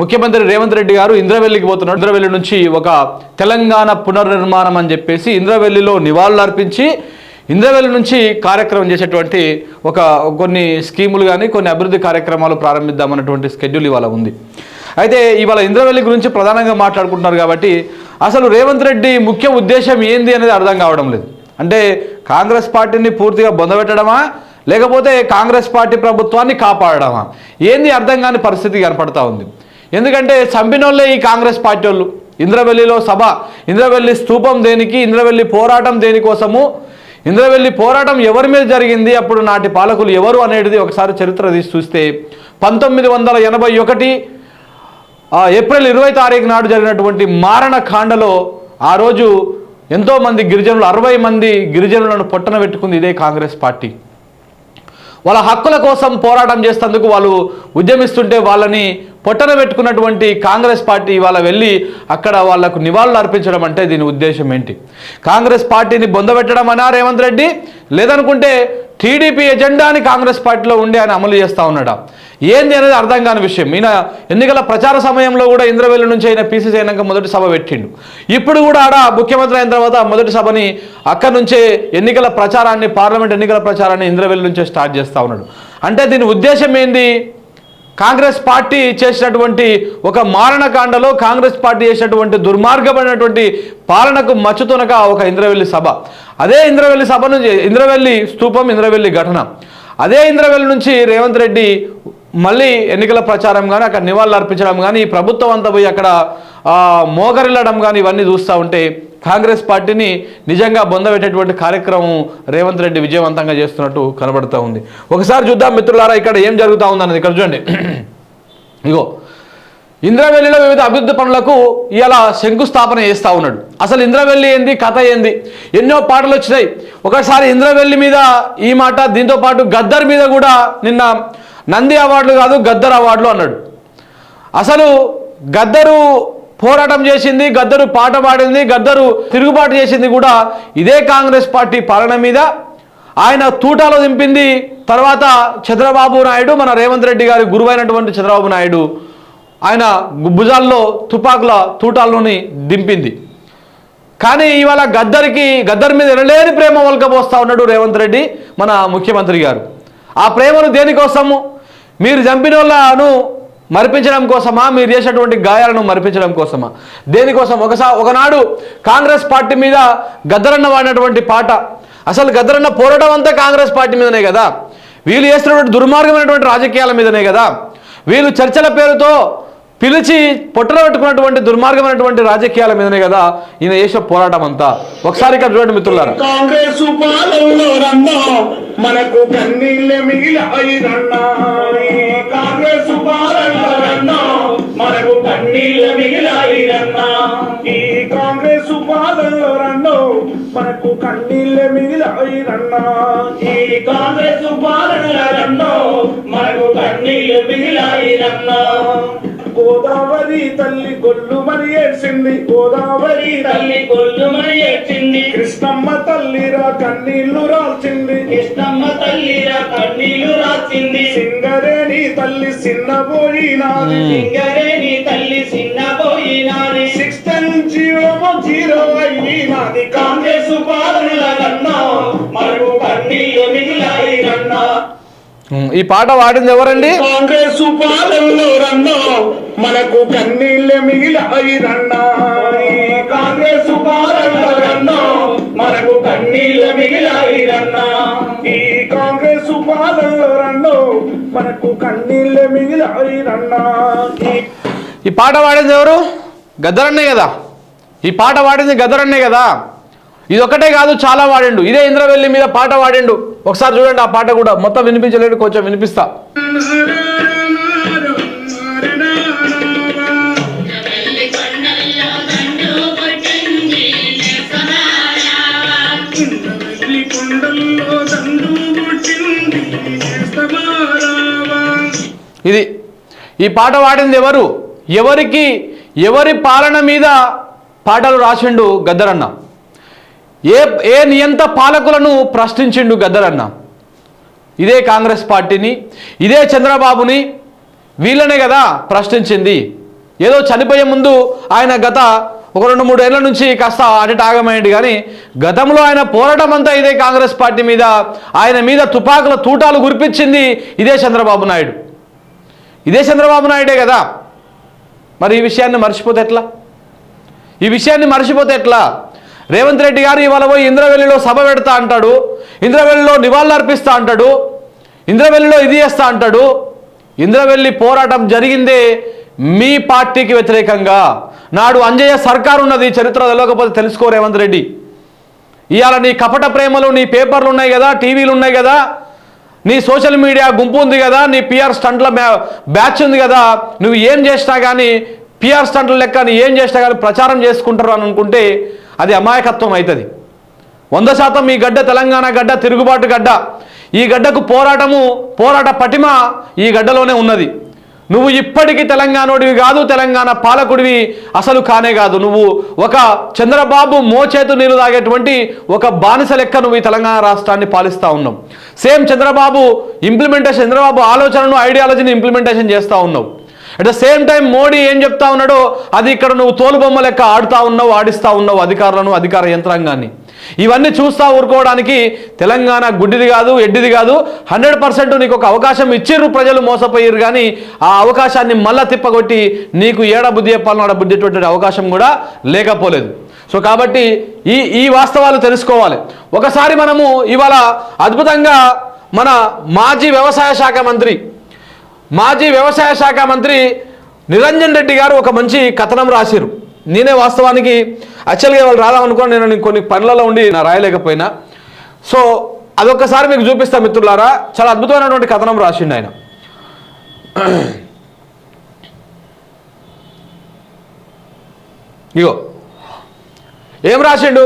ముఖ్యమంత్రి రేవంత్ రెడ్డి గారు ఇంద్రవెల్లికి పోతున్నారు. ఇంద్రవెల్లి నుంచి ఒక తెలంగాణ పునర్నిర్మాణం అని చెప్పేసి ఇంద్రవెల్లిలో నివాళులు అర్పించి ఇంద్రవెల్లి నుంచి కార్యక్రమం చేసేటువంటి ఒక కొన్ని స్కీములు కానీ కొన్ని అభివృద్ధి కార్యక్రమాలు ప్రారంభిద్దామన్నటువంటి స్కెడ్యూల్ ఇవాళ ఉంది. అయితే ఇవాళ ఇంద్రవెల్లి గురించి ప్రధానంగా మాట్లాడుకుంటున్నారు కాబట్టి అసలు రేవంత్ రెడ్డి ముఖ్య ఉద్దేశం ఏంది అనేది అర్థం కావడం లేదు. అంటే కాంగ్రెస్ పార్టీని పూర్తిగా బొందబెట్టడమా? లేకపోతే కాంగ్రెస్ పార్టీ ప్రభుత్వాన్ని కాపాడడమా? ఏంది అర్థం కాని పరిస్థితి కనపడతా ఉంది. ఎందుకంటే చంపినోళ్ళే ఈ కాంగ్రెస్ పార్టీ వాళ్ళు ఇంద్రవెల్లిలో సభ. ఇంద్రవెల్లి స్తూపం దేనికి ఇంద్రవెల్లి పోరాటం దేనికోసము ఇంద్రవెల్లి పోరాటం ఎవరి మీద జరిగింది? అప్పుడు నాటి పాలకులు ఎవరు అనేది ఒకసారి చరిత్ర తీసి చూస్తే పంతొమ్మిది వందల ఎనభై ఒకటి ఏప్రిల్ ఇరవై తారీఖు నాడు జరిగినటువంటి మారణకాండలో ఆ రోజు ఎంతోమంది గిరిజనులు అరవై మంది గిరిజనులను పొట్టన పెట్టుకుంది ఇదే కాంగ్రెస్ పార్టీ. వాళ్ళ హక్కుల కోసం పోరాటం చేసేందుకు వాళ్ళు ఉద్యమిస్తుంటే వాళ్ళని పొట్టన పెట్టుకున్నటువంటి కాంగ్రెస్ పార్టీ ఇవాళ వెళ్ళి అక్కడ వాళ్ళకు నివాళులు అర్పించడం అంటే దీని ఉద్దేశం ఏంటి? కాంగ్రెస్ పార్టీని బొందబెట్టడం అనా రేవంత్ రెడ్డి? లేదనుకుంటే టీడీపీ ఎజెండాని కాంగ్రెస్ పార్టీలో ఉండి ఆయన అమలు చేస్తూ ఉన్నాడా? ఏంది అనేది అర్థం కాని విషయం. ఈయన ఎన్నికల ప్రచార సమయంలో కూడా ఇంద్రవెల్లి నుంచి ఆయన పీసీసీ అయినాక మొదటి సభ పెట్టిండు. ఇప్పుడు కూడా ఆడ ముఖ్యమంత్రి అయిన తర్వాత మొదటి సభని అక్కడి నుంచే ఎన్నికల ప్రచారాన్ని పార్లమెంట్ ఎన్నికల ప్రచారాన్ని ఇంద్రవెల్లి నుంచే స్టార్ట్ చేస్తూ ఉన్నాడు. అంటే దీని ఉద్దేశం ఏంది? కాంగ్రెస్ పార్టీ చేసినటువంటి ఒక మారణకాండలో కాంగ్రెస్ పార్టీ చేసినటువంటి దుర్మార్గమైనటువంటి పాలనకు మచ్చుతునక ఒక ఇంద్రవెల్లి సభ. అదే ఇంద్రవెల్లి సభ నుంచి ఇంద్రవెల్లి స్తూపం ఇంద్రవెల్లి ఘటన. అదే ఇంద్రవెల్లి నుంచి రేవంత్ రెడ్డి మళ్ళీ ఎన్నికల ప్రచారం కానీ అక్కడ నివాళులు అర్పించడం కానీ ఈ ప్రభుత్వం అంతా పోయి అక్కడ మోకరిల్లడం మోగరిల్లడం కానీ ఇవన్నీ చూస్తూ ఉంటే కాంగ్రెస్ పార్టీని నిజంగా బొందబెట్టేటువంటి కార్యక్రమం రేవంత్ రెడ్డి విజయవంతంగా చేస్తున్నట్టు కనబడుతూ ఉంది. ఒకసారి చూద్దాం మిత్రులారా ఇక్కడ ఏం జరుగుతూ ఉందన్నది ఇక్కడ చూడండి. ఇగో ఇంద్రవెల్లిలో వివిధ అభివృద్ధి పనులకు ఇలా శంకుస్థాపన చేస్తూ ఉన్నాడు. అసలు ఇంద్రవెల్లి ఏంది కథ ఏంది? ఎన్నో పాటలు వచ్చినాయి. ఒకసారి ఇంద్రవెల్లి మీద ఈ మాట దీంతో పాటు గద్దర్ మీద కూడా నిన్న నంది అవార్డులు కాదు గద్దర్ అవార్డులు అన్నాడు. అసలు గద్దరు పోరాటం చేసింది గద్దరు పాట పాడింది గద్దరు తిరుగుబాటు చేసింది కూడా ఇదే కాంగ్రెస్ పార్టీ పాలన మీద. ఆయన తూటాలో దింపింది తర్వాత చంద్రబాబు నాయుడు మన రేవంత్ రెడ్డి గారి గురువైనటువంటి చంద్రబాబు నాయుడు. ఆయన భుజాల్లో తుపాకుల తూటాల్లోని దింపింది. కానీ ఇవాళ గద్దరికి గద్దర్ మీద ఎనలేని ప్రేమ వలకపోస్తా ఉన్నాడు రేవంత్ రెడ్డి మన ముఖ్యమంత్రి గారు. ఆ ప్రేమను దేనికోసము? మీరు చంపిన వాళ్ళను మరిపించడం కోసమా? మీరు చేసినటువంటి గాయాలను మరిపించడం కోసమా? దేనికోసం? ఒకసారి ఒకనాడు కాంగ్రెస్ పార్టీ మీద గద్దరన్న వాడినటువంటి పాట. అసలు గద్దరన్న పోరాటం అంతా కాంగ్రెస్ పార్టీ మీదనే కదా? వీళ్ళు చేస్తున్నటువంటి దుర్మార్గమైనటువంటి రాజకీయాల మీదనే కదా? వీళ్ళు చర్చల పేరుతో పిలిచి పొట్టలో పెట్టుకున్నటువంటి దుర్మార్గమైనటువంటి రాజకీయాల మీదనే కదా ఈయన చేసే పోరాటం అంతా. ఒకసారి ఇక్కడ చూడండి మిత్రులారా. కాంగ్రెస్ మనకు కాంగ్రెస్ పాలనలో మనకు కన్నీళ్ళ మిగిలాయిరన్నా. ఈ కాంగ్రెస్ పాలనలో మనకు కన్నీళ్ళ మిగిలాయిరన్నా. ఈ కాంగ్రెస్ పాలనలో మనకు కన్నీళ్ళ మిగిలాయిరన్నా. గోదావరి తల్లి గొల్లు మరి ఏడ్చింది. గోదావరి తల్లి గొల్లుమని ఏడ్చింది. కృష్ణమ్మ తల్లిరా కన్నీళ్ళు రాల్చింది. కృష్ణమ్మ తల్లిరా కన్నీళ్ళు రాసింది సింగరేణి తల్లి చిన్నపోయినాది సింగరేణి తల్లి చిన్నపోయినాది సిక్స్టన్ జీరో జీరో అయినాది కాంగ్రెస్ పాలనల కన్నా మనకు కన్నీళ్ళు మిగిలాయి కన్నా ఈ పాట పాడింది ఎవరండి? కాంగ్రెస్ పాలనలో మనకు కన్నీళ్ళ మిగిలాయి రన్నా. ఈ కాంగ్రెస్ పాలనలో మనకు కన్నీళ్ళ మిగిలాయి రన్నా. ఈ కాంగ్రెస్ పాలనలో మనకు కన్నీళ్ళ మిగిలాయి రన్నా. ఈ ఈ పాట పాడింది ఎవరు? గద్దరన్నే కదా. ఈ పాట పాడింది గద్దరన్నే కదా. ఇది ఒకటే కాదు చాలా వాడిండు. ఇదే ఇంద్రవెల్లి మీద పాట వాడిండు. ఒకసారి చూడండి ఆ పాట కూడా మొత్తం వినిపించలేడు కొంచెం వినిపిస్తా. ఇది ఈ పాట పాడింది ఎవరు? ఎవరికి ఎవరి పాలన మీద పాటలు రాసిండు గద్దరన్న. ఏ ఏ నియంత పాలకులను ప్రశ్నించిండు గద్దరన్న? ఇదే కాంగ్రెస్ పార్టీని ఇదే చంద్రబాబుని వీళ్ళనే కదా ప్రశ్నించింది. ఏదో చనిపోయే ముందు ఆయన గత ఒక రెండు మూడు ఏళ్ళ నుంచి కాస్త అటు ఆగమైంది కానీ గతంలో ఆయన పోరాటం అంతా ఇదే కాంగ్రెస్ పార్టీ మీద ఆయన మీద తుపాకుల తూటాలు గురిపించింది ఇదే చంద్రబాబు నాయుడు. ఇదే చంద్రబాబు నాయుడే కదా. మరి ఈ విషయాన్ని మర్చిపోతే ఎట్లా? ఈ విషయాన్ని మర్చిపోతే ఎట్లా? రేవంత్ రెడ్డి గారు ఇవాళ పోయి ఇంద్రవెల్లిలో సభ పెడతా అంటాడు ఇంద్రవెల్లిలో నివాళులు అర్పిస్తా అంటాడు ఇంద్రవెల్లిలో ఇది చేస్తా అంటాడు ఇంద్రవెల్లి పోరాటం జరిగిందే మీ పార్టీకి వ్యతిరేకంగా. నాడు అంజయ్య సర్కారు ఉన్నది చరిత్ర తెలియకపోతే తెలుసుకో రేవంత్ రెడ్డి. ఇవాళ నీ కపట ప్రేమలు నీ పేపర్లు ఉన్నాయి కదా టీవీలు ఉన్నాయి కదా నీ సోషల్ మీడియా గుంపు ఉంది కదా నీ పిఆర్ స్టంట్ల బ్యాచ్ ఉంది కదా నువ్వు ఏం చేసినా కానీ పిఆర్ స్టంట్ల లెక్క నీ ఏం చేసినా కానీ ప్రచారం చేసుకుంటారు అని అనుకుంటే అది అమాయకత్వం అవుతుంది వంద శాతం ఈ గడ్డ తెలంగాణ గడ్డ తిరుగుబాటు గడ్డ. ఈ గడ్డకు పోరాటము పోరాట పటిమ ఈ గడ్డలోనే ఉన్నది. నువ్వు ఇప్పటికీ తెలంగాణోడివి కాదు తెలంగాణ పాలకుడివి అసలు కానే కాదు. నువ్వు ఒక చంద్రబాబు మోచేతు నీరు తాగేటువంటి ఒక బానిస లెక్క నువ్వు ఈ తెలంగాణ రాష్ట్రాన్ని పాలిస్తూ ఉన్నావు. సేమ్ చంద్రబాబు ఇంప్లిమెంటేషన్ చంద్రబాబు ఆలోచనను ఐడియాలజీని ఇంప్లిమెంటేషన్ చేస్తూ ఉన్నావు. At the same time Modi ఏం చెప్తా ఉన్నాడో అది ఇక్కడ నువ్వు తోలుబొమ్మ లెక్క ఆడుతా ఉన్నావు ఆడిస్తా ఉన్నావు అధికారులను అధికార యంత్రాంగాన్ని. ఇవన్నీ చూస్తా ఊరుకోవడానికి తెలంగాణ గుడ్డిది కాదు ఎడ్డిది కాదు. హండ్రెడ్ పర్సెంట్ నీకు ఒక అవకాశం ఇచ్చిర్రు ప్రజలు మోసపోయారు కానీ ఆ అవకాశాన్ని మళ్ళా తిప్పగొట్టి నీకు ఏడబుద్ధి చెప్పాలని బుద్ధి అవకాశం కూడా లేకపోలేదు. సో కాబట్టి ఈ ఈ వాస్తవాలు తెలుసుకోవాలి. ఒకసారి మనము ఇవాళ అద్భుతంగా మన మాజీ వ్యవసాయ శాఖ మంత్రి మాజీ వ్యవసాయ శాఖ మంత్రి నిరంజన్ రెడ్డి గారు ఒక మంచి కథనం రాశారు నేనే వాస్తవానికి యాక్చువల్గా వాళ్ళు రాదామనుకోని నేను కొన్ని పనులలో ఉండి నా రాయలేకపోయినా. సో అదొక్కసారి మీకు చూపిస్తా మిత్రులారా చాలా అద్భుతమైనటువంటి కథనం రాసిండు ఆయన. ఇగో ఏం రాసిండు?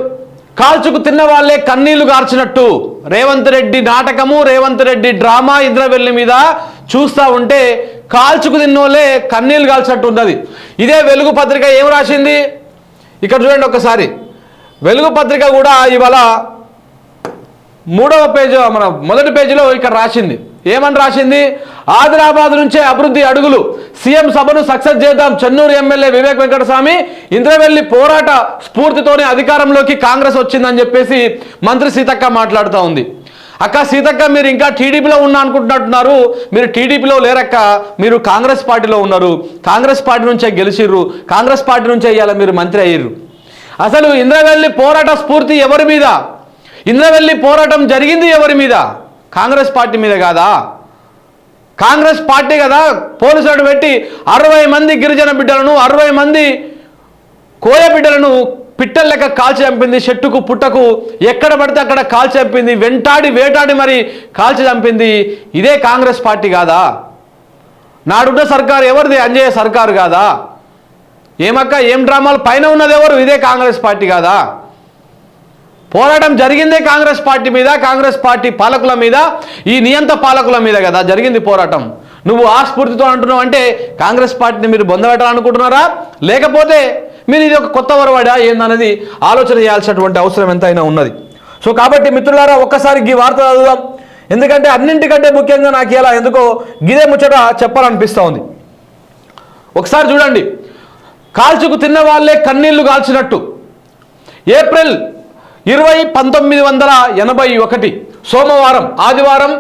కాల్చుకు తిన్న వాళ్ళే కన్నీళ్ళు గార్చినట్టు. రేవంత్ రెడ్డి నాటకము రేవంత్ రెడ్డి డ్రామా ఇంద్రవెల్లి మీద చూస్తా ఉంటే కాల్చుకు తిన్నోళ్ళే కన్నీళ్ళు కాల్చినట్టు ఉన్నది. ఇదే వెలుగు పత్రిక ఏం రాసింది? ఇక్కడ చూడండి ఒకసారి. వెలుగు పత్రిక కూడా ఇవాళ మూడవ పేజీ మన మొదటి పేజీలో ఇక్కడ రాసింది. ఏమని రాసింది? ఆదిలాబాద్ నుంచే అభివృద్ధి అడుగులు. సీఎం సభను సక్సెస్ చేద్దాం. చెన్నూరు ఎమ్మెల్యే వివేక్ వెంకటస్వామి ఇంద్రవెల్లి పోరాట స్ఫూర్తితోనే అధికారంలోకి కాంగ్రెస్ వచ్చిందని చెప్పేసి మంత్రి సీతక్క మాట్లాడుతూ ఉంది. అక్క సీతక్క మీరు ఇంకా టీడీపీలో ఉన్నా అనుకుంటున్నట్టున్నారు. మీరు టీడీపీలో లేరక్క మీరు కాంగ్రెస్ పార్టీలో ఉన్నారు. కాంగ్రెస్ పార్టీ నుంచే గెలిచిర్రు. కాంగ్రెస్ పార్టీ నుంచే ఇవాళ మీరు మంత్రి అయ్యారు అసలు ఇంద్రవెల్లి పోరాట స్ఫూర్తి ఎవరి మీద? ఇంద్రవెల్లి పోరాటం జరిగింది ఎవరి మీద? కాంగ్రెస్ పార్టీ మీద కాదా? కాంగ్రెస్ పార్టీ కదా పోలీసులను పెట్టి అరవై మంది గిరిజన బిడ్డలను అరవై మంది కోయ బిడ్డలను పిట్టలు లెక్క కాల్చి చంపింది చెట్టుకు పుట్టకు ఎక్కడ పడితే అక్కడ కాల్చి చంపింది వెంటాడి వేటాడి మరి కాల్చి చంపింది. ఇదే కాంగ్రెస్ పార్టీ కాదా? నాడున్న సర్కారు ఎవరిది? అంజయ్య సర్కారు కాదా? ఏమక్క ఏం డ్రామాలు? పైన ఉన్నది ఎవరు? ఇదే కాంగ్రెస్ పార్టీ కాదా? పోరాటం జరిగిందే కాంగ్రెస్ పార్టీ మీద కాంగ్రెస్ పార్టీ పాలకుల మీద ఈ నియంత పాలకుల మీద కదా జరిగింది పోరాటం. నువ్వు ఆ స్ఫూర్తితో అంటున్నావు అంటే కాంగ్రెస్ పార్టీని మీరు బొందబెట్టాలనుకుంటున్నారా? లేకపోతే మీరు ఇది ఒక కొత్త వరవాడా ఏందనేది ఆలోచన చేయాల్సినటువంటి అవసరం ఎంతైనా ఉన్నది. సో కాబట్టి మిత్రులారా ఒక్కసారి ఈ వార్త చదువుదాం. ఎందుకంటే అన్నింటికంటే ముఖ్యంగా నాకు ఇలా ఎందుకో గిదే ముచ్చట చెప్పాలనిపిస్తూ ఉంది ఒకసారి చూడండి. కాల్చుకు తిన్న వాళ్ళే కన్నీళ్ళు కాల్చినట్టు. ఏప్రిల్ ఇరవై పంతొమ్మిది వందల ఎనభై ఒకటి సోమవారం ఆదివారం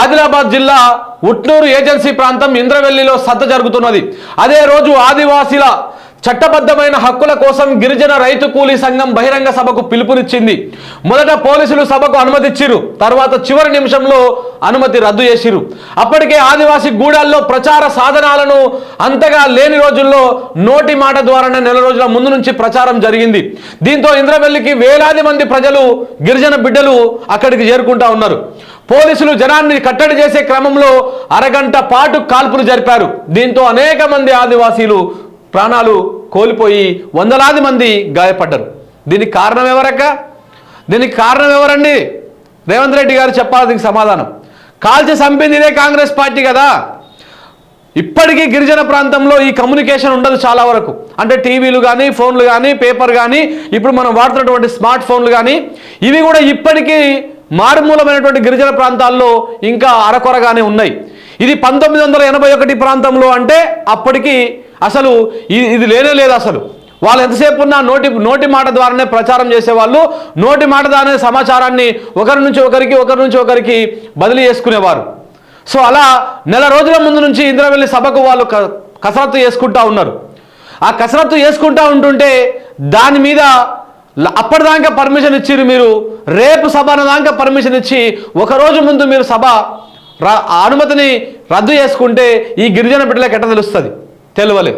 ఆదిలాబాద్ జిల్లా ఉట్నూరు ఏజెన్సీ ప్రాంతం ఇంద్రవెల్లిలో సద్ద జరుగుతున్నది. అదే రోజు ఆదివాసీల చట్టబద్ధమైన హక్కుల కోసం గిరిజన రైతు కూలీ సంఘం బహిరంగ సభకు పిలుపునిచ్చింది. మొదట పోలీసులు సభకు అనుమతిచ్చిరు. తర్వాత చివరి నిమిషంలో అనుమతి రద్దు చేసిరు. అప్పటికే ఆదివాసీ గూడాల్లో ప్రచార సాధనాలను అంతగా లేని రోజుల్లో నోటి మాట ద్వారానే నెల రోజుల ముందు నుంచి ప్రచారం జరిగింది. దీంతో ఇంద్రవెల్లికి వేలాది మంది ప్రజలు గిరిజన బిడ్డలు అక్కడికి చేరుకుంటా ఉన్నారు. పోలీసులు జనాన్ని కట్టడి చేసే క్రమంలో అరగంట పాటు కాల్పులు జరిపారు. దీంతో అనేక మంది ఆదివాసీలు ప్రాణాలు కోల్పోయి వందలాది మంది గాయపడ్డారు. దీనికి కారణం ఎవరక్క? దీనికి కారణం ఎవరండి? రేవంత్ రెడ్డి గారు చెప్పాలి దీనికి సమాధానం. కాల్చి చంపింది ఇదే కాంగ్రెస్ పార్టీ కదా. ఇప్పటికీ గిరిజన ప్రాంతంలో ఈ కమ్యూనికేషన్ ఉండదు చాలా వరకు. అంటే టీవీలు కానీ ఫోన్లు కానీ పేపర్ కానీ ఇప్పుడు మనం వాడుతున్నటువంటి స్మార్ట్ ఫోన్లు కానీ ఇవి కూడా ఇప్పటికీ మారుమూలమైనటువంటి గిరిజన ప్రాంతాల్లో ఇంకా అరకొరగానే ఉన్నాయి. ఇది పంతొమ్మిది వందల ఎనభై ఒకటి ప్రాంతంలో అంటే అప్పటికి అసలు ఇది ఇది లేనే లేదు అసలు. వాళ్ళు ఎంతసేపు ఉన్న నోటి నోటి మాట ద్వారానే ప్రచారం చేసేవాళ్ళు నోటి మాట ద్వారానే సమాచారాన్ని ఒకరి నుంచి ఒకరికి ఒకరి నుంచి ఒకరికి బదిలీ చేసుకునేవారు. సో అలా నెల రోజుల ముందు నుంచి ఇంద్రవెల్లి సభకు వాళ్ళు క- కసరత్తు చేసుకుంటా ఉన్నారు. ఆ కసరత్తు చేసుకుంటా ఉంటుంటే దాని మీద అప్పటిదాకా పర్మిషన్ ఇచ్చిరు మీరు రేపు సభ దాకా పర్మిషన్ ఇచ్చి ఒక రోజు ముందు మీరు సభ ఆ అనుమతిని రద్దు చేసుకుంటే ఈ గిరిజన బిడ్డలకు ఎట్ట తెలుస్తుంది? తెలియలే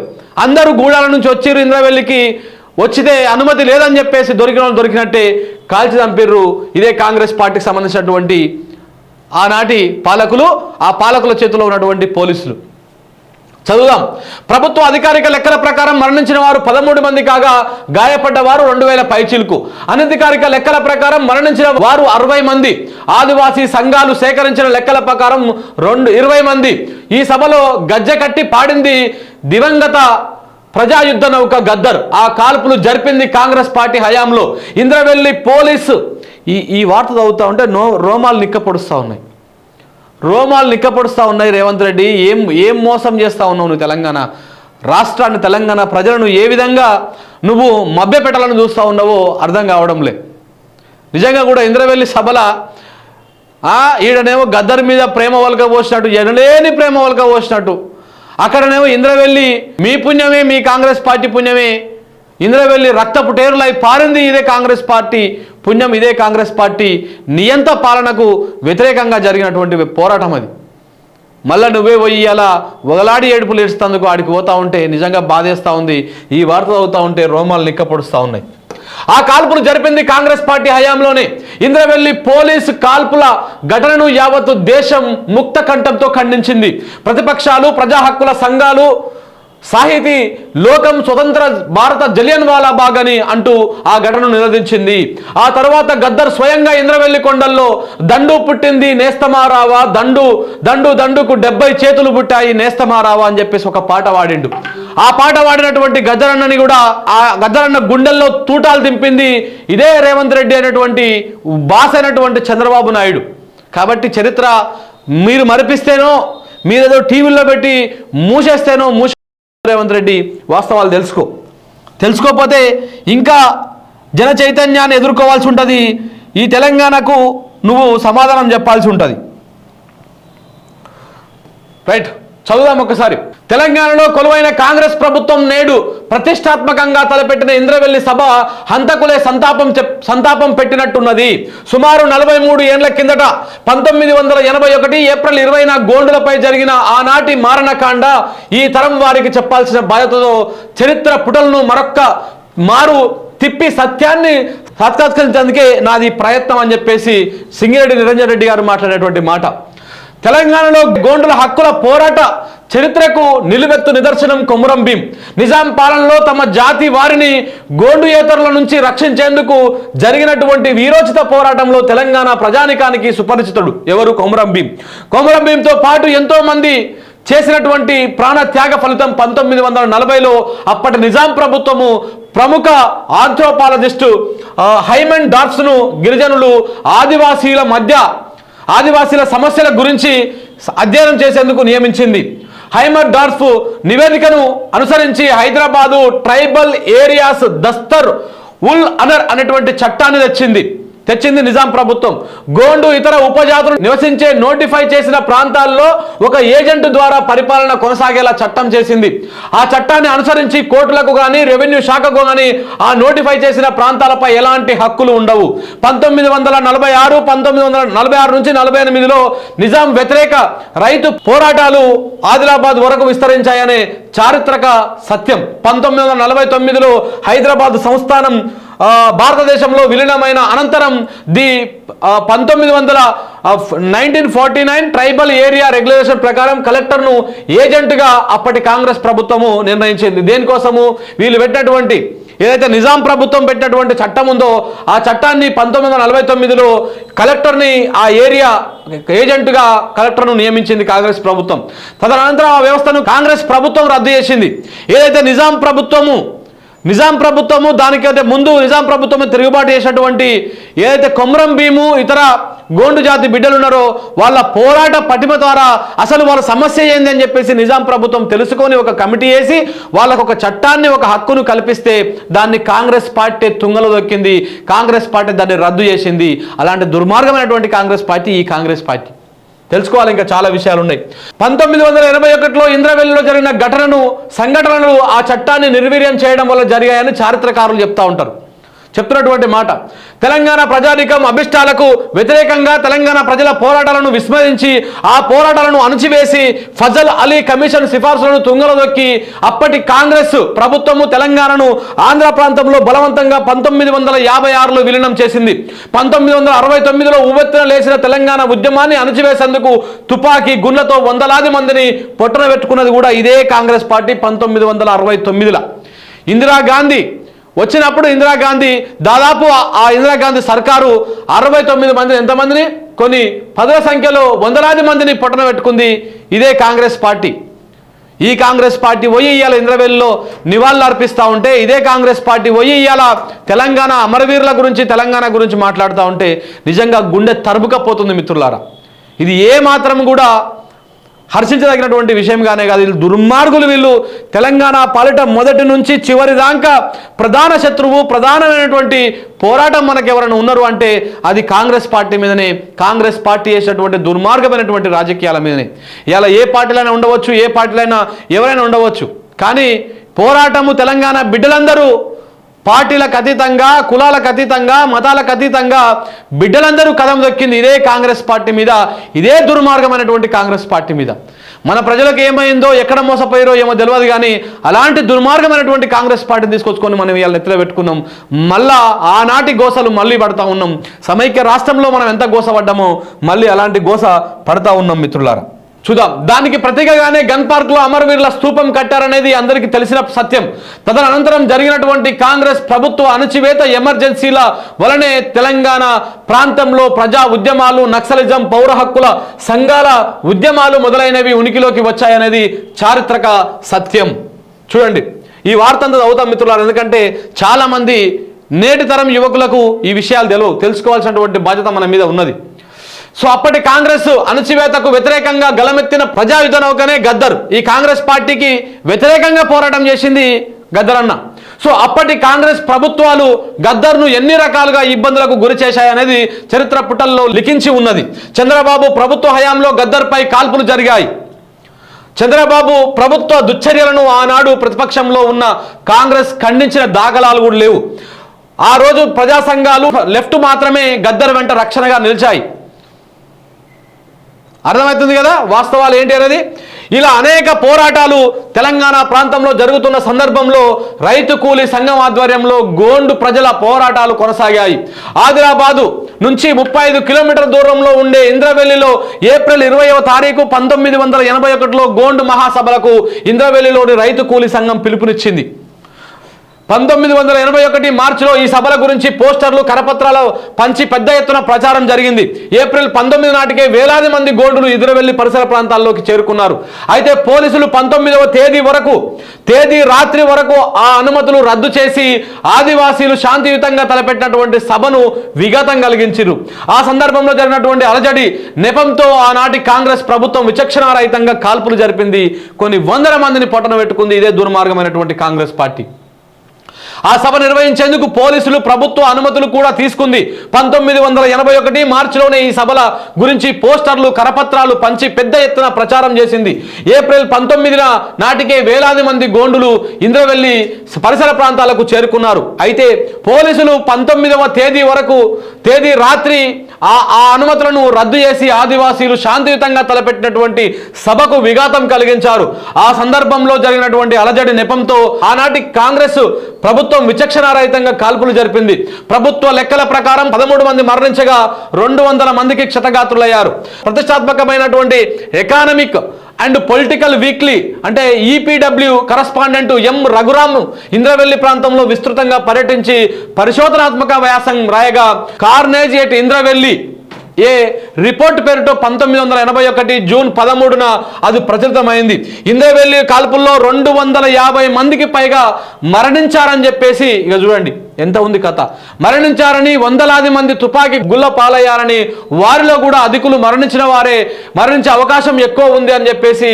అందరూ గూడాల నుంచి వచ్చిర్రు ఇంద్రవెల్లికి వచ్చితే అనుమతి లేదని చెప్పేసి దొరికిన వాళ్ళు దొరికినట్టే కాల్చి చంపిర్రు. ఇదే కాంగ్రెస్ పార్టీకి సంబంధించినటువంటి ఆనాటి పాలకులు ఆ పాలకుల చేతిలో ఉన్నటువంటి పోలీసులు. చదువుదాం. ప్రభుత్వ అధికారిక లెక్కల ప్రకారం మరణించిన వారు పదమూడు మంది కాగా గాయపడ్డ వారు రెండు వేల పైచిలుకు. అనధికారిక లెక్కల ప్రకారం మరణించిన వారు అరవై మంది. ఆదివాసీ సంఘాలు సేకరించిన లెక్కల ప్రకారం రెండు ఇరవై మంది. ఈ సభలో గజ్జె కట్టి పాడింది దివంగత ప్రజాయుద్ధ నౌక గద్దర్. ఆ కాల్పులు జరిపింది కాంగ్రెస్ పార్టీ హయాంలో. ఇంద్రవెల్లి పోలీసు. ఈ ఈ వార్త చదువుతా ఉంటే నో రోమాలు నిక్కపొడుస్తూ ఉన్నాయి. రోమాలు నిక్కపొడుస్తూ ఉన్నాయి రేవంత్ రెడ్డి. ఏం ఏం మోసం చేస్తా ఉన్నావు నువ్వు తెలంగాణ? రాష్ట్రాన్ని తెలంగాణ ప్రజలను ఏ విధంగా నువ్వు మభ్యపెట్టాలని చూస్తూ ఉన్నావో అర్థం కావడం లే నిజంగా కూడా ఇంద్రవెల్లి సభల ఈడనేమో గద్దర్ మీద ప్రేమ వలక పోసినట్టు ఎనలేని ప్రేమ వలక పోసినట్టు. అక్కడనేమో ఇంద్రవెల్లి మీ పుణ్యమే మీ కాంగ్రెస్ పార్టీ పుణ్యమే. ఇంద్రవెల్లి రక్తపు టేరులై పారింది ఇదే కాంగ్రెస్ పార్టీ. పుణ్యం ఇదే కాంగ్రెస్ పార్టీ నియంత పాలనకు వ్యతిరేకంగా జరిగినటువంటి పోరాటం అది. మళ్ళా నువ్వే పోయి అలా ఏడుపు ఏడుపులు ఏడుస్తందుకు ఆడికి పోతా ఉంటే నిజంగా బాధేస్తూ ఉంది. ఈ వార్తలు అవుతూ ఉంటే రోమాలు నిక్కపొడుస్తూ ఉన్నాయి. ఆ కాల్పులు జరిపింది కాంగ్రెస్ పార్టీ హయాంలోనే. ఇంద్రవెల్లి పోలీసు కాల్పుల ఘటనను యావత్తు దేశం ముక్త కంఠంతో ఖండించింది. ప్రతిపక్షాలు ప్రజా హక్కుల సంఘాలు సాహితీ లోకం స్వతంత్ర భారత జలియన్ వాలా బాగ్ అని అంటూ ఆ ఘటనను నిరోధించింది ఆ తర్వాత గద్దర్ స్వయంగా ఇంద్రవెల్లి కొండల్లో దండు పుట్టింది నేస్తమారావా. దండు దండు దండుకు డెబ్బై చేతులు పుట్టాయి నేస్తమారావా అని చెప్పేసి ఒక పాట వాడిండు. ఆ పాట వాడినటువంటి గద్దరన్నని కూడా ఆ గద్దరన్న గుండెల్లో తూటాలు దింపింది ఇదే రేవంత్ రెడ్డి అనేటువంటి బాస్ అయినటువంటి చంద్రబాబు నాయుడు. కాబట్టి చరిత్ర మీరు మరిపిస్తేనో మీరేదో టీవీలో పెట్టి మూసేస్తేనో మూసే రేవంత్ రెడ్డి వాస్తవాలు తెలుసుకో. తెలుసుకోకపోతే ఇంకా జన చైతన్యాన్ని ఎదుర్కోవాల్సి ఉంటుంది. ఈ తెలంగాణకు నువ్వు సమాధానం చెప్పాల్సి ఉంటుంది. రైట్. చదువుదాం ఒకసారి తెలంగాణలో కొలువైన కాంగ్రెస్ ప్రభుత్వం నేడు ప్రతిష్టాత్మకంగా తలపెట్టిన ఇంద్రవెల్లి సభ హంతకులే సంతాపం చెప్- సంతాపం పెట్టినట్టున్నది. సుమారు నలభై మూడు ఏండ్ల కిందట పంతొమ్మిది వందల ఎనభై ఒకటి ఏప్రిల్ ఇరవైన గోండులపై జరిగిన ఆనాటి మారణకాండ ఈ తరం వారికి చెప్పాల్సిన బాధ్యతతో చరిత్ర పుటలను మరొక్క మారు తిప్పి సత్యాన్ని సాత్కరించేందుకే నాది ప్రయత్నం అని చెప్పేసి సింగిరెడ్డి నిరంజన్ రెడ్డి గారు మాట్లాడేటువంటి మాట. తెలంగాణలో గోండుల హక్కుల పోరాట చరిత్రకు నిలువెత్తు నిదర్శనం కొమురం భీం. నిజాం పాలనలో తమ జాతి వారిని గోండుయేతరుల నుంచి రక్షించేందుకు జరిగినటువంటి వీరోచిత పోరాటంలో తెలంగాణ ప్రజానికానికి సుపరిచితుడు ఎవరు? కొమురం భీం. కొమురం భీంతో పాటు ఎంతో మంది చేసినటువంటి ప్రాణ త్యాగ ఫలితం పంతొమ్మిది వందల నలభైలో అప్పటి నిజాం ప్రభుత్వము ప్రముఖ ఆంథ్రోపాలజిస్టు హైమన్ డార్క్స్ను గిరిజనులు ఆదివాసీల మధ్య ఆదివాసీల సమస్యల గురించి అధ్యయనం చేసేందుకు నియమించింది. హైమర్ డార్ఫ్ నివేదికను అనుసరించి హైదరాబాదు ట్రైబల్ ఏరియాస్ దస్తర్ ఉల్ అనర్ అనేటువంటి చట్టాన్ని తెచ్చింది. తెచ్చింది నిజాం ప్రభుత్వం. గోండు ఇతర ఉపజాతులు నివసించే నోటిఫై చేసిన ప్రాంతాల్లో ఒక ఏజెంట్ ద్వారా పరిపాలన కొనసాగేలా చట్టం చేసింది. ఆ చట్టాన్ని అనుసరించి కోర్టులకు కానీ రెవెన్యూ శాఖకు కానీ ఆ నోటిఫై చేసిన ప్రాంతాలపై ఎలాంటి హక్కులు ఉండవు. పంతొమ్మిది వందల నలభై ఆరు పంతొమ్మిది వందల నలభై ఆరు నుంచి నలభై ఎనిమిదిలో నిజాం వ్యతిరేక రైతు పోరాటాలు ఆదిలాబాద్ వరకు విస్తరించాయనే చారిత్రక సత్యం. పంతొమ్మిది వందల నలభై తొమ్మిదిలో హైదరాబాద్ సంస్థానం భారతదేశంలో విలీనమైన అనంతరం ది పంతొమ్మిది వందల nineteen forty nine tribal area regulation ప్రకారం కలెక్టర్ను ఏజెంట్గా అప్పటి కాంగ్రెస్ ప్రభుత్వము నిర్ణయించింది. దేనికోసము? వీళ్ళు పెట్టినటువంటి ఏదైతే నిజాం ప్రభుత్వం పెట్టినటువంటి చట్టం ఉందో ఆ చట్టాన్ని పంతొమ్మిది వందల నలభై తొమ్మిదిలో కలెక్టర్ని ఆ ఏరియా ఏజెంట్గా కలెక్టర్ను నియమించింది కాంగ్రెస్ ప్రభుత్వం. తదనంతరం ఆ వ్యవస్థను కాంగ్రెస్ ప్రభుత్వం రద్దు చేసింది. ఏదైతే నిజాం ప్రభుత్వము నిజాం ప్రభుత్వము దానికైతే ముందు నిజాం ప్రభుత్వము తిరుగుబాటు చేసినటువంటి ఏదైతే కొమరం భీము ఇతర గోండు జాతి బిడ్డలు ఉన్నారో వాళ్ళ పోరాట పటిమ ద్వారా అసలు వాళ్ళ సమస్య ఏంది అని చెప్పేసి నిజాం ప్రభుత్వం తెలుసుకొని ఒక కమిటీ వేసి వాళ్ళకు ఒక చట్టాన్ని ఒక హక్కును కల్పిస్తే దాన్ని కాంగ్రెస్ పార్టీ తుంగలో దొక్కింది. కాంగ్రెస్ పార్టీ దాన్ని రద్దు చేసింది. అలాంటి దుర్మార్గమైనటువంటి కాంగ్రెస్ పార్టీ ఈ కాంగ్రెస్ పార్టీ. తెలుసుకోవాలి ఇంకా చాలా విషయాలు ఉన్నాయి పంతొమ్మిది వందల ఎనభై ఒకటిలో ఇంద్రవెల్లిలో జరిగిన ఘటనను సంఘటనలు ఆ చట్టాన్ని నిర్వీర్యం చేయడం వల్ల జరిగాయని చారిత్రకారులు చెప్తా ఉంటారు. చెప్తున్నటువంటి మాట. తెలంగాణ ప్రజానికం అభిష్టాలకు వ్యతిరేకంగా తెలంగాణ ప్రజల పోరాటాలను విస్మరించి ఆ పోరాటాలను అణచివేసి ఫజల్ అలీ కమిషన్ సిఫార్సులను తుంగలో దొక్కి అప్పటి కాంగ్రెస్ ప్రభుత్వము తెలంగాణను ఆంధ్ర ప్రాంతంలో బలవంతంగా పంతొమ్మిది వందల యాభై ఆరులో విలీనం చేసింది. పంతొమ్మిది వందల అరవై తొమ్మిదిలో ఉవ్వెత్తున లేచిన తెలంగాణ ఉద్యమాన్ని అణచివేసేందుకు తుపాకీ గుండ్లతో వందలాది మందిని పొట్టన పెట్టుకున్నది కూడా ఇదే కాంగ్రెస్ పార్టీ పంతొమ్మిది వందల అరవై తొమ్మిదిలో. ఇందిరాగాంధీ వచ్చినప్పుడు ఇందిరాగాంధీ దాదాపు ఆ- ఇందిరాగాంధీ సర్కారు అరవై తొమ్మిది మంది ఎంతమందిని? కొన్ని పదుల సంఖ్యలో వందలాది మందిని పొట్టన పెట్టుకుంది. ఇదే కాంగ్రెస్ పార్టీ. ఈ కాంగ్రెస్ పార్టీ పోయి ఇవాళ ఇంద్రవెల్లిలో నివాళులు అర్పిస్తూ ఉంటే ఇదే కాంగ్రెస్ పార్టీ పోయి ఇవాళ తెలంగాణ అమరవీరుల గురించి తెలంగాణ గురించి మాట్లాడుతూ ఉంటే నిజంగా గుండె తరుపుకపోతుంది మిత్రులారా. ఇది ఏ మాత్రం కూడా హర్షించదగినటువంటి విషయంగానే కాదు వీళ్ళు దుర్మార్గులు వీళ్ళు. తెలంగాణ పాలిట మొదటి నుంచి చివరి దాకా ప్రధాన శత్రువు ప్రధానమైనటువంటి పోరాటం మనకు ఎవరైనా ఉన్నారు అంటే అది కాంగ్రెస్ పార్టీ మీదనే కాంగ్రెస్ పార్టీ చేసినటువంటి దుర్మార్గమైనటువంటి రాజకీయాల మీదనే. ఇలా ఏ పార్టీలైనా ఉండవచ్చు ఏ పార్టీలైనా ఎవరైనా ఉండవచ్చు. కానీ పోరాటము తెలంగాణ బిడ్డలందరూ పార్టీలకు అతీతంగా కులాలకు అతీతంగా మతాలకు అతీతంగా బిడ్డలందరూ కదం దొక్కింది ఇదే కాంగ్రెస్ పార్టీ మీద ఇదే దుర్మార్గమైనటువంటి కాంగ్రెస్ పార్టీ మీద. మన ప్రజలకు ఏమైందో ఎక్కడ మోసపోయారో ఏమో తెలియదు కానీ అలాంటి దుర్మార్గమైనటువంటి కాంగ్రెస్ పార్టీని తీసుకొచ్చుకొని మనం ఇవాళ నెత్తిలో పెట్టుకున్నాం. మళ్ళా ఆనాటి గోసలు మళ్ళీ పడతా ఉన్నాం. సమైక్య రాష్ట్రంలో మనం ఎంత గోస పడ్డామో మళ్ళీ అలాంటి గోస పడతా ఉన్నాం మిత్రులారా. చూద్దాం. దానికి ప్రతీకగానే గన్ పార్క్లో అమరవీరుల స్థూపం కట్టారనేది అందరికీ తెలిసిన సత్యం. తదనంతరం జరిగినటువంటి కాంగ్రెస్ ప్రభుత్వ అణచివేత ఎమర్జెన్సీల వలనే తెలంగాణ ప్రాంతంలో ప్రజా ఉద్యమాలు నక్సలిజం పౌర హక్కుల సంఘాల ఉద్యమాలు మొదలైనవి ఉనికిలోకి వచ్చాయనేది చారిత్రక సత్యం. చూడండి ఈ వార్త అంతా అవుతాం మిత్రులారు ఎందుకంటే చాలా మంది నేటి తరం యువకులకు ఈ విషయాలు తెలియవు తెలుసుకోవాల్సినటువంటి బాధ్యత మన మీద ఉన్నది. సో అప్పటి కాంగ్రెస్ అణచివేతకు వ్యతిరేకంగా గలమెత్తిన ప్రజాయుధ నౌకనే గద్దర్. ఈ కాంగ్రెస్ పార్టీకి వ్యతిరేకంగా పోరాటం చేసింది గద్దర్ అన్న. సో అప్పటి కాంగ్రెస్ ప్రభుత్వాలు గద్దర్ను ఎన్ని రకాలుగా ఇబ్బందులకు గురి చేశాయనేది చరిత్ర పుటల్లో లిఖించి ఉన్నది. చంద్రబాబు ప్రభుత్వ హయాంలో గద్దర్పై కాల్పులు జరిగాయి. చంద్రబాబు ప్రభుత్వ దుశ్చర్యలను ఆనాడు ప్రతిపక్షంలో ఉన్న కాంగ్రెస్ ఖండించిన దాఖలాలు కూడా లేవు. ఆ రోజు ప్రజా సంఘాలు లెఫ్ట్ మాత్రమే గద్దర్ వెంట రక్షణగా నిలిచాయి. అర్థమవుతుంది కదా? వాస్తవాలు ఏంటి అనేది? ఇలా అనేక పోరాటాలు తెలంగాణ ప్రాంతంలో జరుగుతున్న సందర్భంలో రైతు కూలీ సంఘం ఆధ్వర్యంలో గోండు ప్రజల పోరాటాలు కొనసాగాయి. ఆదిలాబాదు నుంచి ముప్పై ఐదు కిలోమీటర్ దూరంలో ఉండే ఇంద్రవెల్లిలో ఏప్రిల్ ఇరవైవ తారీఖు పంతొమ్మిది వందల ఎనభై ఒకటిలో గోండు మహాసభలకు ఇంద్రవెల్లిలోని రైతు కూలీ సంఘం పిలుపునిచ్చింది. పంతొమ్మిది వందల ఎనభై ఒకటి మార్చిలో ఈ సభల గురించి పోస్టర్లు కరపత్రాలు పంచి పెద్ద ఎత్తున ప్రచారం జరిగింది. ఏప్రిల్ పంతొమ్మిది నాటికే వేలాది మంది గోల్డులు ఎదురవెళ్ళి పరిసర ప్రాంతాల్లోకి చేరుకున్నారు. అయితే పోలీసులు పంతొమ్మిదవ తేదీ వరకు తేదీ రాత్రి వరకు ఆ అనుమతులు రద్దు చేసి ఆదివాసీలు శాంతియుతంగా తలపెట్టినటువంటి సభను విఘాతం కలిగించారు ఆ సందర్భంలో జరిగినటువంటి అలజడి నెపంతో ఆనాటి కాంగ్రెస్ ప్రభుత్వం విచక్షణారహితంగా కాల్పులు జరిపింది. కొన్ని వందల మందిని పొట్టన పెట్టుకుంది. ఇదే దుర్మార్గమైనటువంటి కాంగ్రెస్ పార్టీ. ఆ సభ నిర్వహించేందుకు పోలీసులు ప్రభుత్వ అనుమతులు కూడా తీసుకుంది. పంతొమ్మిది వందల ఎనభై ఒకటి మార్చిలోనే ఈ సభల గురించి పోస్టర్లు కరపత్రాలు పంచి పెద్ద ఎత్తున ప్రచారం చేసింది. ఏప్రిల్ పంతొమ్మిదిన నాటికే వేలాది మంది గోండులు ఇంద్రవెల్లి పరిసర ప్రాంతాలకు చేరుకున్నారు. అయితే పోలీసులు పంతొమ్మిదవ తేదీ వరకు తేదీ రాత్రి ఆ ఆ అనుమతులను రద్దు చేసి ఆదివాసీలు శాంతియుతంగా తలపెట్టినటువంటి సభకు విఘాతం కలిగించారు. ఆ సందర్భంలో జరిగినటువంటి అలజడి నెపంతో ఆనాటి కాంగ్రెస్ ప్రభుత్వం విచక్షణారహితంగా కాల్పులు జరిపింది. ప్రభుత్వ లెక్కల ప్రకారం పదమూడు మంది మరణించగా రెండు వందల మందికి క్షతగాత్రులయ్యారు. ప్రతిష్టాత్మకమైనటువంటి ఎకానమిక్ అండ్ పొలిటికల్ వీక్లీ అంటే EPW correspondent M Raghuram Indravelli ప్రాంతంలో విస్తృతంగా పర్యటించి పరిశోధనాత్మక వ్యాసం రాయగా carnage at Indravelli a report పేరుతో పంతొమ్మిది వందల ఎనభై ఒకటి జూన్ పదమూడున అది ప్రచురితమైంది. ఇంద్రవెల్లి కాల్పుల్లో రెండు వందల యాభై మందికి పైగా మరణించారని చెప్పేసి ఇక చూడండి. ఎంత ఉంది కథ? మరణించారని వందలాది మంది తుపాకీ గుల్ల పాలయ్యారని వారిలో కూడా అధికులు మరణించిన వారే మరణించే అవకాశం ఎక్కువ ఉంది అని చెప్పేసి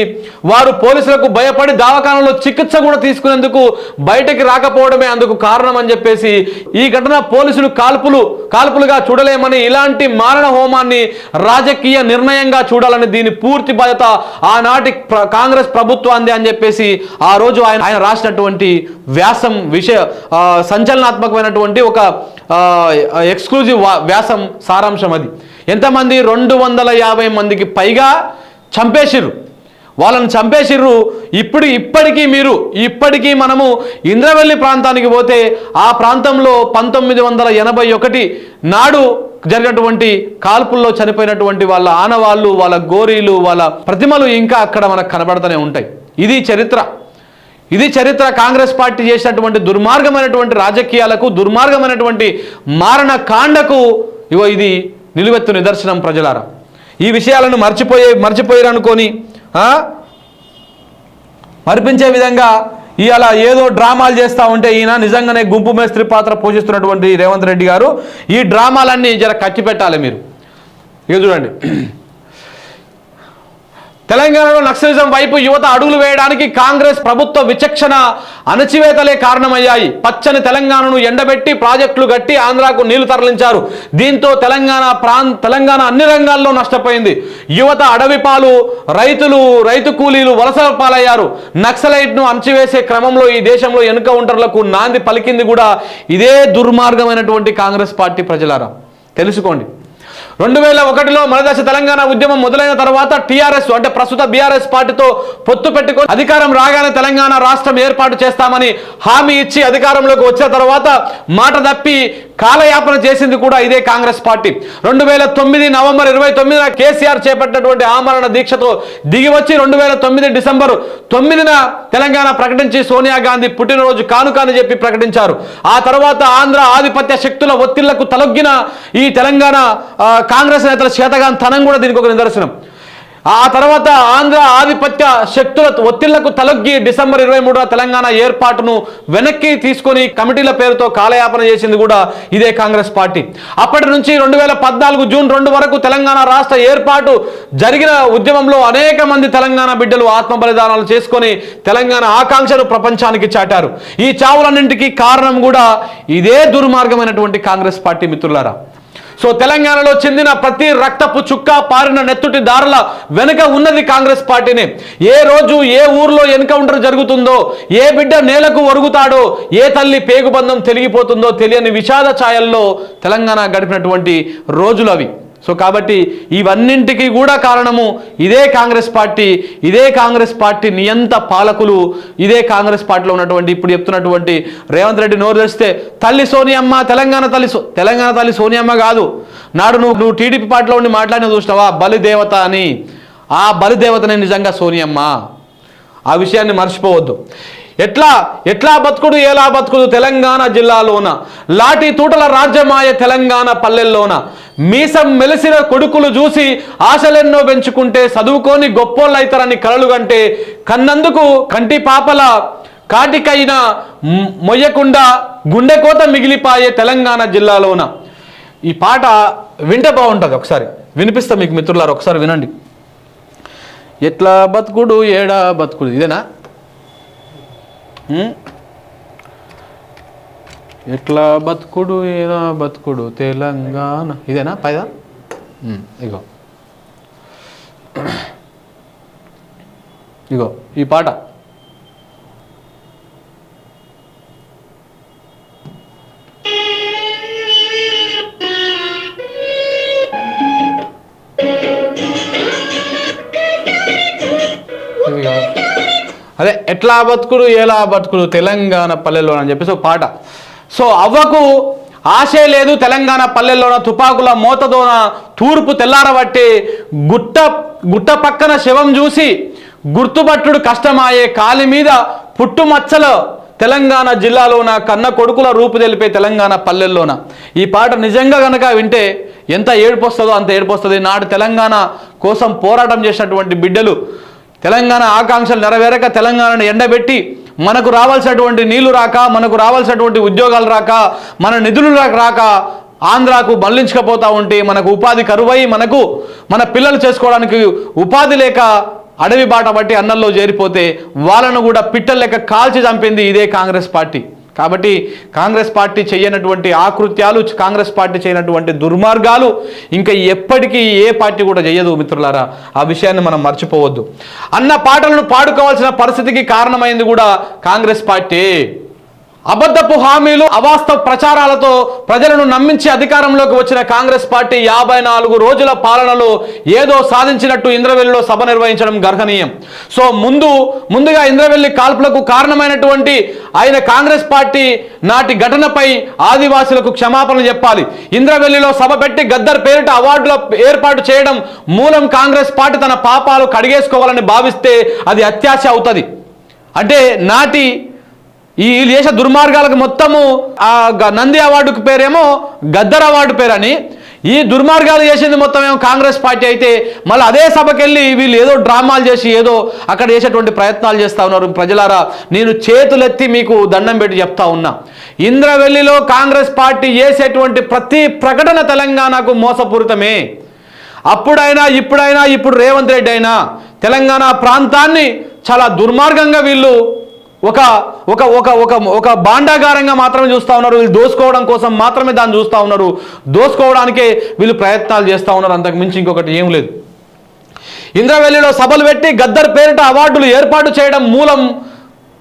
వారు పోలీసులకు భయపడి దవాఖానలో చికిత్స కూడా తీసుకునేందుకు బయటకి రాకపోవడమే అందుకు కారణం అని చెప్పేసి ఈ ఘటన పోలీసులు కాల్పులు కాల్పులుగా చూడలేమని ఇలాంటి మారణ హోమాన్ని రాజకీయ నిర్ణయంగా చూడాలని దీని పూర్తి బాధ్యత ఆనాటి ప్ర- కాంగ్రెస్ ప్రభుత్వాన్ని అని చెప్పేసి ఆ రోజు ఆయన ఆయన రాసినటువంటి వ్యాసం విషయ సంచలనాత్మక రకమైనటువంటి ఒక ఎక్స్క్లూజివ్ వ్యాసం సారాంశం అది. ఎంతమంది? రెండు వందల యాభై మందికి పైగా చంపేసిర్రు. వాళ్ళని చంపేసిర్రు. ఇప్పుడు ఇప్పటికీ మీరు ఇప్పటికీ మనము ఇంద్రవెల్లి ప్రాంతానికి పోతే ఆ ప్రాంతంలో పంతొమ్మిది వందల ఎనభై ఒకటి నాడు జరిగినటువంటి కాల్పుల్లో చనిపోయినటువంటి వాళ్ళ ఆనవాళ్ళు వాళ్ళ గోరీలు వాళ్ళ ప్రతిమలు ఇంకా అక్కడ మనకు కనబడుతూనే ఉంటాయి. ఇది చరిత్ర. ఇది చరిత్ర కాంగ్రెస్ పార్టీ చేసినటువంటి దుర్మార్గమైనటువంటి రాజకీయాలకు దుర్మార్గమైనటువంటి మారణ కాండకు ఇవో ఇది నిలువెత్తు నిదర్శనం ప్రజలారా. ఈ విషయాలను మర్చిపోయే మర్చిపోయారనుకొని మరిపించే విధంగా ఇవాళ ఏదో డ్రామాలు చేస్తూ ఉంటే ఈయన నిజంగానే గుంపు మేస్త్రి పాత్ర పోషిస్తున్నటువంటి రేవంత్ రెడ్డి గారు ఈ డ్రామాలన్నీ జర కట్టి పెట్టాలి మీరు. ఇక చూడండి. తెలంగాణలో నక్సలిజం వైపు యువత అడుగులు వేయడానికి కాంగ్రెస్ ప్రభుత్వ విచక్షణ అణచివేతలే కారణమయ్యాయి. పచ్చని తెలంగాణను ఎండబెట్టి ప్రాజెక్టులు కట్టి ఆంధ్రాకు నీళ్ళు తరలించారు. దీంతో తెలంగాణ ప్రాం తెలంగాణ అన్ని రంగాల్లో నష్టపోయింది. యువత అడవి పాలు రైతులు రైతు కూలీలు వలసల పాలయ్యారు. నక్సలైట్ను అణచివేసే క్రమంలో ఈ దేశంలో ఎన్కౌంటర్లకు నాంది పలికింది కూడా ఇదే దుర్మార్గమైనటువంటి కాంగ్రెస్ పార్టీ ప్రజలారా. తెలుసుకోండి. రెండు వేల ఒకటిలో మరదశ తెలంగాణ ఉద్యమం మొదలైన తర్వాత టీఆర్ఎస్ అంటే ప్రస్తుత బీఆర్ఎస్ పార్టీతో పొత్తు పెట్టుకొని అధికారం రాగానే తెలంగాణ రాష్ట్రం ఏర్పాటు చేస్తామని హామీ ఇచ్చి అధికారంలోకి వచ్చిన తర్వాత మాట తప్పి కాలయాపన చేసింది కూడా ఇదే కాంగ్రెస్ పార్టీ. రెండు వేల తొమ్మిది నవంబర్ ఇరవై తొమ్మిదిన కేసీఆర్ చేపట్టినటువంటి ఆమరణ దీక్షతో దిగివచ్చి రెండు వేల తొమ్మిది డిసెంబర్ తొమ్మిదిన తెలంగాణ ప్రకటించి సోనియా గాంధీ పుట్టినరోజు కానుక అని చెప్పి ప్రకటించారు. ఆ తర్వాత ఆంధ్ర ఆధిపత్య శక్తుల ఒత్తిళ్ళకు తలొగ్గిన ఈ తెలంగాణ కాంగ్రెస్ నేతల చేతగాని తనం కూడా దీనికి ఒక నిదర్శనం. ఆ తర్వాత ఆంధ్ర ఆధిపత్య శక్తుల ఒత్తిళ్ళకు తలొగ్గి డిసెంబర్ ఇరవై మూడున తెలంగాణ ఏర్పాటును వెనక్కి తీసుకొని కమిటీల పేరుతో కాలయాపన చేసింది కూడా ఇదే కాంగ్రెస్ పార్టీ. అప్పటి నుంచి రెండు వేల పద్నాలుగు జూన్ రెండు వరకు తెలంగాణ రాష్ట్ర ఏర్పాటు జరిగిన ఉద్యమంలో అనేక మంది తెలంగాణ బిడ్డలు ఆత్మ బలిదానాలు చేసుకొని తెలంగాణ ఆకాంక్షను ప్రపంచానికి చాటారు. ఈ చావులన్నింటికీ కారణం కూడా ఇదే దుర్మార్గమైనటువంటి కాంగ్రెస్ పార్టీ మిత్రులారా. సో తెలంగాణలో చెందిన ప్రతి రక్తపు చుక్క పారిన నెత్తుటి దారుల వెనుక ఉన్నది కాంగ్రెస్ పార్టీనే. ఏ రోజు ఏ ఊర్లో ఎన్కౌంటర్ జరుగుతుందో ఏ బిడ్డ నేలకు ఒరుగుతాడో ఏ తల్లి పేగుబంధం తెలిగిపోతుందో తెలియని విషాద ఛాయల్లో తెలంగాణ గడిపినటువంటి రోజులు అవి. సో కాబట్టి ఇవన్నింటికి కూడా కారణము ఇదే కాంగ్రెస్ పార్టీ ఇదే కాంగ్రెస్ పార్టీ నియంత పాలకులు ఇదే కాంగ్రెస్ పార్టీలో ఉన్నటువంటి ఇప్పుడు చెప్తున్నటువంటి రేవంత్ రెడ్డి నోరు తెస్తే తల్లి సోనియమ్మ తెలంగాణ తల్లి సో తెలంగాణ తల్లి సోనియమ్మ కాదు. నాడు నువ్వు నువ్వు టీడీపీ పార్టీలో ఉండి మాట్లాడిన చూసినావా? బలిదేవత అని. ఆ బలిదేవతనే నిజంగా సోనియమ్మ. ఆ విషయాన్ని మర్చిపోవద్దు. ఎట్లా ఎట్లా బతుకుడు ఎలా బతుకుడు తెలంగాణ జిల్లాలోన? లాటి తూటల రాజ్యమాయ తెలంగాణ పల్లెల్లోన? మీసం మెలిసిన కొడుకులు చూసి ఆశలెన్నో పెంచుకుంటే చదువుకొని గొప్పోళ్ళు అవుతారని కలలు కంటే కన్నందుకు కంటి పాపల కాటికైన మొయ్యకుండా గుండెకోత మిగిలిపాయే తెలంగాణ జిల్లాలోన. ఈ పాట వింటే బాగుంటుంది ఒకసారి. వినిపిస్తా మీకు మిత్రులారు ఒకసారి వినండి. ఎట్లా బతుకుడు ఏడా బతుకుడు ఇదేనా? ఎట్లా బతుకుడు ఏదా బతుకుడు? తెలంగాణ. ఇదేనా? పైదా? ఇగో. ఇగో ఈ పాట. అదే ఎట్లా బతుకుడు ఎలా బతుకుడు తెలంగాణ పల్లెల్లో అని చెప్పేసి ఒక పాట. సో అవ్వకు ఆశే లేదు తెలంగాణ పల్లెల్లోన తుపాకుల మోతదోన తూర్పు తెల్లారబట్టి గుట్ట గుట్ట పక్కన శవం చూసి గుర్తుపట్టుడు కష్టమాయే కాలి మీద పుట్టుమచ్చలో తెలంగాణ జిల్లాలోన కన్న కొడుకుల రూపు తెలిపే తెలంగాణ పల్లెల్లోన. ఈ పాట నిజంగా కనుక వింటే ఎంత ఏడుపు వస్తుందో అంత ఏడుపు వస్తుంది నాడు తెలంగాణ కోసం పోరాటం చేసినటువంటి బిడ్డలు తెలంగాణ ఆకాంక్షలు నెరవేరక తెలంగాణను ఎండబెట్టి మనకు రావాల్సినటువంటి నీళ్ళు రాక మనకు రావాల్సినటువంటి ఉద్యోగాలు రాక మన నిధులు రాక- రాక ఆంధ్రాకు మళ్ళించకపోతా ఉంటే మనకు ఉపాధి కరువై మనకు మన పిల్లలు చేసుకోవడానికి ఉపాధి లేక అడవి బాట బట్టి అన్నంలో చేరిపోతే వాళ్ళను కూడా పిట్టలు లెక్క కాల్చి చంపింది ఇదే కాంగ్రెస్ పార్టీ. కాబట్టి కాంగ్రెస్ పార్టీ చేయనటువంటి ఆకృత్యాలు కాంగ్రెస్ పార్టీ చేయనటువంటి దుర్మార్గాలు ఇంకా ఎప్పటికీ ఏ పార్టీ కూడా చేయదు మిత్రులారా. ఆ విషయాన్ని మనం మర్చిపోవద్దు. అన్న పాటలను పాడుకోవాల్సిన పరిస్థితికి కారణమైంది కూడా కాంగ్రెస్ పార్టీ. అబద్ధపు హామీలు అవాస్తవ ప్రచారాలతో ప్రజలను నమ్మించి అధికారంలోకి వచ్చిన కాంగ్రెస్ పార్టీ యాభై నాలుగు రోజుల పాలనలో ఏదో సాధించినట్టు ఇంద్రవెల్లిలో సభ నిర్వహించడం గర్హనీయం. సో ముందు ముందుగా ఇంద్రవెల్లి కాల్పులకు కారణమైనటువంటి ఆయన కాంగ్రెస్ పార్టీ నాటి ఘటనపై ఆదివాసులకు క్షమాపణ చెప్పాలి. ఇంద్రవెల్లిలో సభ పెట్టి గద్దర్ పేరిట అవార్డుల ఏర్పాటు చేయడం మూలం కాంగ్రెస్ పార్టీ తన పాపాలు కడిగేసుకోవాలని భావిస్తే అది అత్యాశ అవుతుంది. అంటే నాటి ఈ దేశ దుర్మార్గాలకు మొత్తము ఆ గ- నంది అవార్డుకు పేరేమో గద్దర్ అవార్డు పేరని. ఈ దుర్మార్గాలు చేసింది మొత్తం ఏమో కాంగ్రెస్ పార్టీ అయితే మళ్ళీ అదే సభకి వెళ్ళి వీళ్ళు ఏదో డ్రామాలు చేసి ఏదో అక్కడ చేసేటువంటి ప్రయత్నాలు చేస్తా ఉన్నారు. ప్రజలారా నేను చేతులెత్తి మీకు దండం పెట్టి చెప్తా ఉన్నా. ఇంద్రవెల్లిలో కాంగ్రెస్ పార్టీ చేసేటువంటి ప్రతి ప్రకటన తెలంగాణకు మోసపూరితమే. అప్పుడైనా ఇప్పుడైనా ఇప్పుడు రేవంత్ రెడ్డి అయినా తెలంగాణ ప్రాంతాన్ని చాలా దుర్మార్గంగా వీళ్ళు ఒక ఒక ఒక ఒక ఒక బాండాగారంగా మాత్రమే చూస్తూ ఉన్నారు. వీళ్ళు దోసుకోవడం కోసం మాత్రమే దాన్ని చూస్తూ ఉన్నారు. దోసుకోవడానికే వీళ్ళు ప్రయత్నాలు చేస్తూ ఉన్నారు. అంతకు మించి ఇంకొకటి ఏం లేదు. ఇంద్రవెల్లిలో సభలు పెట్టి గద్దర్ పేరిట అవార్డులు ఏర్పాటు చేయడం మూలం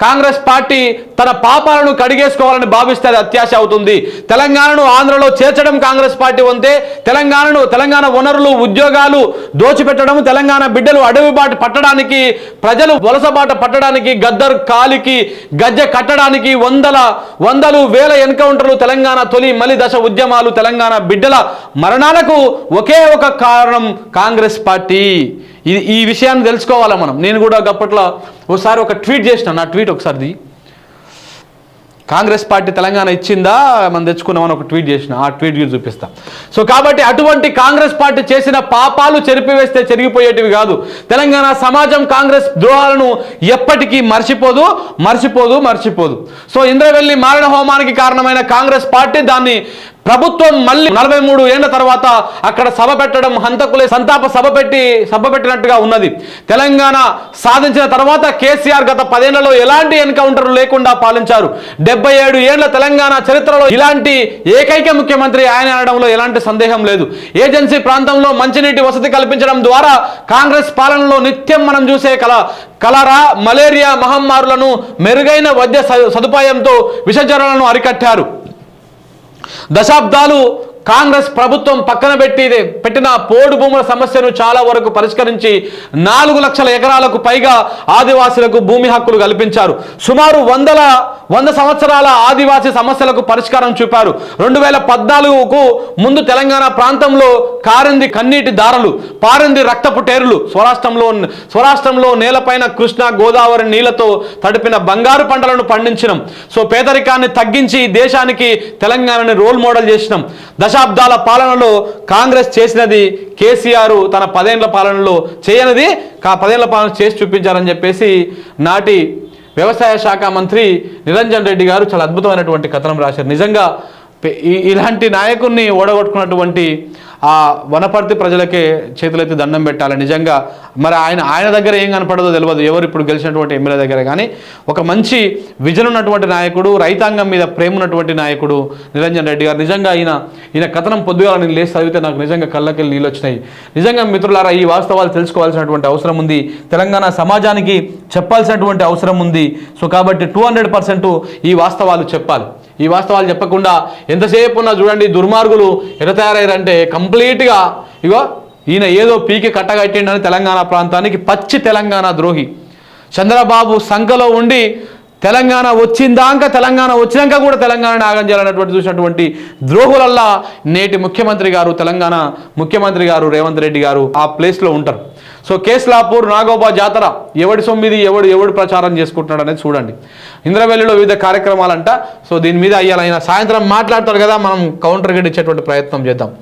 కాంగ్రెస్ పార్టీ తన పాపాలను కడిగేసుకోవాలని భావిస్తే అది అత్యాశ అవుతుంది. తెలంగాణను ఆంధ్రలో చేర్చడం కాంగ్రెస్ పార్టీ ఉంటే తెలంగాణను తెలంగాణ వనరులు ఉద్యోగాలు దోచిపెట్టడం తెలంగాణ బిడ్డలు అడవి బాట పట్టడానికి ప్రజలు వలసబాట పట్టడానికి గద్దర్ కాలికి గజ్జె కట్టడానికి వందల వందలు వేల ఎన్కౌంటర్లు తెలంగాణ తొలి మలి దశ ఉద్యమాలు తెలంగాణ బిడ్డల మరణాలకు ఒకే ఒక కారణం కాంగ్రెస్ పార్టీ. ఇది ఈ విషయాన్ని తెలుసుకోవాలా మనం? నేను కూడా గప్పట్లో ఒకసారి ఒక ట్వీట్ చేసిన నా ట్వీట్ ఒకసారిది. కాంగ్రెస్ పార్టీ తెలంగాణ ఇచ్చిందా? మనం తెచ్చుకున్నామని ఒక ట్వీట్ చేసిన ఆ ట్వీట్కి చూపిస్తా. సో కాబట్టి అటువంటి కాంగ్రెస్ పార్టీ చేసిన పాపాలు చెరిపివేస్తే చెరిగిపోయేటివి కాదు. తెలంగాణ సమాజం కాంగ్రెస్ ద్రోహాలను ఎప్పటికీ మర్చిపోదు మర్చిపోదు మర్చిపోదు. సో ఇంద్రవెల్లి మారణ హోమానికి కారణమైన కాంగ్రెస్ పార్టీ దాన్ని ప్రభుత్వం మళ్ళీ నలభై మూడు ఏళ్ళ తర్వాత అక్కడ సభ పెట్టడం హంతకులే సంతాప సభ పెట్టి సభ పెట్టినట్టుగా ఉన్నది. తెలంగాణ సాధించిన తర్వాత కేసీఆర్ గత పదేళ్ళలో ఎలాంటి ఎన్కౌంటర్లు లేకుండా పాలించారు? డెబ్బై ఏడు ఏళ్ళ తెలంగాణ చరిత్రలో ఇలాంటి ఏకైక ముఖ్యమంత్రి ఆయన అనడంలో ఎలాంటి సందేహం లేదు. ఏజెన్సీ ప్రాంతంలో మంచినీటి వసతి కల్పించడం ద్వారా కాంగ్రెస్ పాలనలో నిత్యం మనం చూసే కల కలరా మలేరియా మహమ్మారులను మెరుగైన వైద్య స- సదుపాయంతో విషజ్వరాలను అరికట్టారు. దశాబ్దాలు కాంగ్రెస్ ప్రభుత్వం పక్కన పెట్టి పెట్టిన పోడు భూముల సమస్యను చాలా వరకు పరిష్కరించి నాలుగు లక్షల ఎకరాలకు పైగా ఆదివాసులకు భూమి హక్కులు కల్పించారు. సుమారు వందల వంద సంవత్సరాల ఆదివాసీ సమస్యలకు పరిష్కారం చూపారు. రెండు వేల పద్నాలుగుకు ముందు తెలంగాణ ప్రాంతంలో కారింది కన్నీటి దారలు పారింది రక్తపు టేరులు స్వరాష్ట్రంలో స్వరాష్ట్రంలో నేలపైన కృష్ణ గోదావరి నీళ్ళతో తడిపిన బంగారు పంటలను పండించినాం. సో పేదరికాన్ని తగ్గించి దేశానికి తెలంగాణని రోల్ మోడల్ చేసినాం. దశాబ్దాల పాలనలో కాంగ్రెస్ చేసినది కేసీఆర్ తన పదేళ్ళ పాలనలో చేయనిది. కా పదేళ్ళ పాలన చేసి చూపించారని చెప్పేసి నాటి వ్యవసాయ శాఖ మంత్రి నిరంజన్ రెడ్డి గారు చాలా అద్భుతమైనటువంటి కథనం రాశారు. నిజంగా ఇలాంటి నాయకుడిని ఓడగొట్టుకున్నటువంటి ఆ వనపర్తి ప్రజలకే చేతులైతే దండం పెట్టాలి. నిజంగా మరి ఆయన ఆయన దగ్గర ఏం కనపడదో తెలియదు ఎవరు ఇప్పుడు గెలిచినటువంటి ఎమ్మెల్యే దగ్గర కానీ ఒక మంచి విజన్ ఉన్నటువంటి నాయకుడు రైతాంగం మీద ప్రేమ ఉన్నటువంటి నాయకుడు నిరంజన్ రెడ్డి గారు. నిజంగా ఈయన ఈయన కథనం పొద్దుగా నేను లేచి చదివితే నాకు నిజంగా కళ్ళకి నీళ్ళు వచ్చినాయి నిజంగా మిత్రులారా ఈ వాస్తవాలు తెలుసుకోవాల్సినటువంటి అవసరం ఉంది. తెలంగాణ సమాజానికి చెప్పాల్సినటువంటి అవసరం ఉంది. సో కాబట్టి టూ హండ్రెడ్ పర్సెంట్ ఈ వాస్తవాలు చెప్పాలి. ఈ వాస్తవాలు చెప్పకుండా ఎంతసేపు ఉన్నా చూడండి దుర్మార్గులు ఎట తయారయ్యారంటే కంప్లీట్గా ఇగో ఈయన ఏదో పీకి కట్టగట్టిండని తెలంగాణ ప్రాంతానికి పచ్చి తెలంగాణ ద్రోహి. చంద్రబాబు సంఖలో ఉండి తెలంగాణ వచ్చిందాక తెలంగాణ వచ్చినాక కూడా తెలంగాణ నాగం చేయాలన్నటువంటి చూసినటువంటి ద్రోహులల్లా నేటి ముఖ్యమంత్రి గారు తెలంగాణ ముఖ్యమంత్రి గారు రేవంత్ రెడ్డి గారు ఆ ప్లేస్లో ఉంటారు. సో కేసులాపూర్ నాగోబా జాతర ఎవడి సొమ్మిది ఎవడు ఎవడు ప్రచారం చేసుకుంటున్నాడు అనేది చూడండి. ఇంద్రవెల్లిలో వివిధ కార్యక్రమాలంట. సో దీని మీద అయ్యాలైనా సాయంత్రం మాట్లాడతారు కదా మనం కౌంటర్ గడ్ ఇచ్చేటువంటి ప్రయత్నం చేద్దాం.